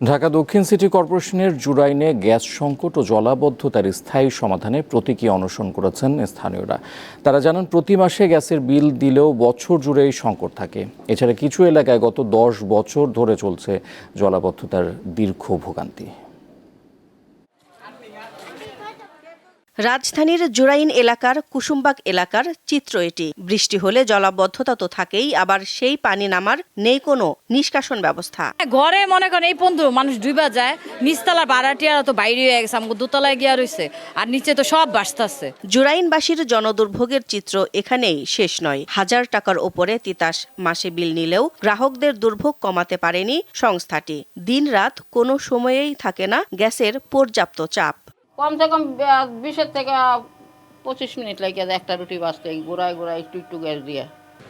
ঢাকা দক্ষিণ সিটি কর্পোরেশনের জুরাইনে গ্যাস সংকট ও জলাবদ্ধতার স্থায়ী সমাধানে প্রতীকী অনশন করেছেন স্থানীয়রা। তারা জানান, প্রতি মাসে গ্যাসের বিল দিলেও বছর জুড়ে এই সংকট থাকে। এছাড়া কিছু এলাকায় গত দশ বছর ধরে চলছে জলাবদ্ধতার দীর্ঘ ভোগান্তি। রাজধানীর জুরাইন এলাকার কুসুমবাগ এলাকার চিত্র এটি। বৃষ্টি হলে জলাবদ্ধতা তো থাকেই আবার সেই পানি নামার নেই কোনো নিষ্কাশন ব্যবস্থা। ঘরে মনে করেন এই পর্যন্ত মানুষ ডুবা যায় নিচতলা ভাড়াটিয়ারা তো বাইরে হয়ে গেছে আমাকে দোতলায় গিয়া রয়েছে আর নিচে তো সব বাসতাছে জুরাইনবাসীর জনদুর্ভোগের চিত্র এখানেই শেষ নয়। হাজার টাকার ওপরে তিতাস মাসে বিল নিলেও গ্রাহকদের দুর্ভোগ কমাতে পারেনি সংস্থাটি। দিনরাত কোনো সময়েই থাকে না গ্যাসের পর্যাপ্ত চাপ। কমসে কম বিশের থেকে পঁচিশ মিনিট লাগে যায় একটা রুটি বাঁচতে গোড়ায় গোড়ায় একটু একটু গ্যাস দিয়ে।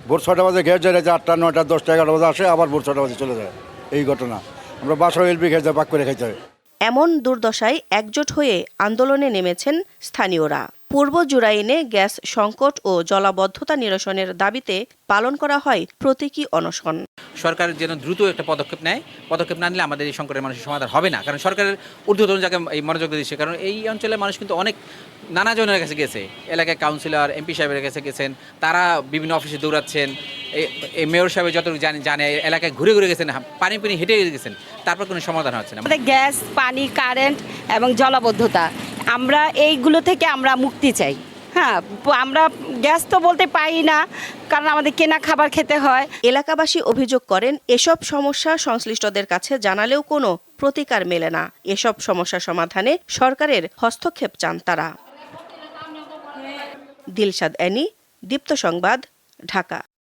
ভোর ছটা বাজে গ্যাস যায় আটটা নয়টা দশটা এগারো বাজে আসে আবার ভোর ছটা বাজে চলে যায়। এই ঘটনা। আমরা বাসায় এলপি খেতে পাক করে খাইতে হয়। এমন দুর্দশায় একজোট হয়ে আন্দোলনে নেমেছেন স্থানীয়রা। পূর্ব জুরাইনে গ্যাস সংকট ও জলাবদ্ধতা নিরসনের দাবিতে পালন করা হয় প্রতীকী অনশন। সরকার যেন দ্রুত একটা পদক্ষেপ নেয়। পদক্ষেপ না নিলে আমাদের এই সংকটের মানুষের সমাধান হবে না। কারণ সরকারের ঊর্ধ্বতন যাকে এই মনোযোগ দিচ্ছে কারণ এই অঞ্চলের মানুষ কিন্তু অনেক নানা জনের কাছে গেছে। এলাকায় কাউন্সিলর এমপি সাহেবের কাছে গেছেন তারা বিভিন্ন অফিসে দৌড়াচ্ছেন। এই- মেয়র সাহেব যতটুকু জানে জানে এলাকায় ঘুরে ঘুরে গেছেন পানি পানি হেঁটে গেছেন তারপর কোনো সমাধান হচ্ছে না। আমাদের গ্যাস পানি কারেন্ট এবং জলাবদ্ধতা আমরা এইগুলো থেকে আমরা মুক্তি চাই। হ্যাঁ আমরা গ্যাস তো বলতে পাই না, কারণ আমাদের কেনা খাবার খেতে হয়। এলাকাবাসী অভিযোগ করেন, এসব সমস্যা সংশ্লিষ্টদের কাছে জানালেও কোনো প্রতিকার মেলে না। এসব সমস্যা সমাধানে সরকারের হস্তক্ষেপ চান তারা। দিলশাদ অ্যানি, দীপ্ত সংবাদ, ঢাকা।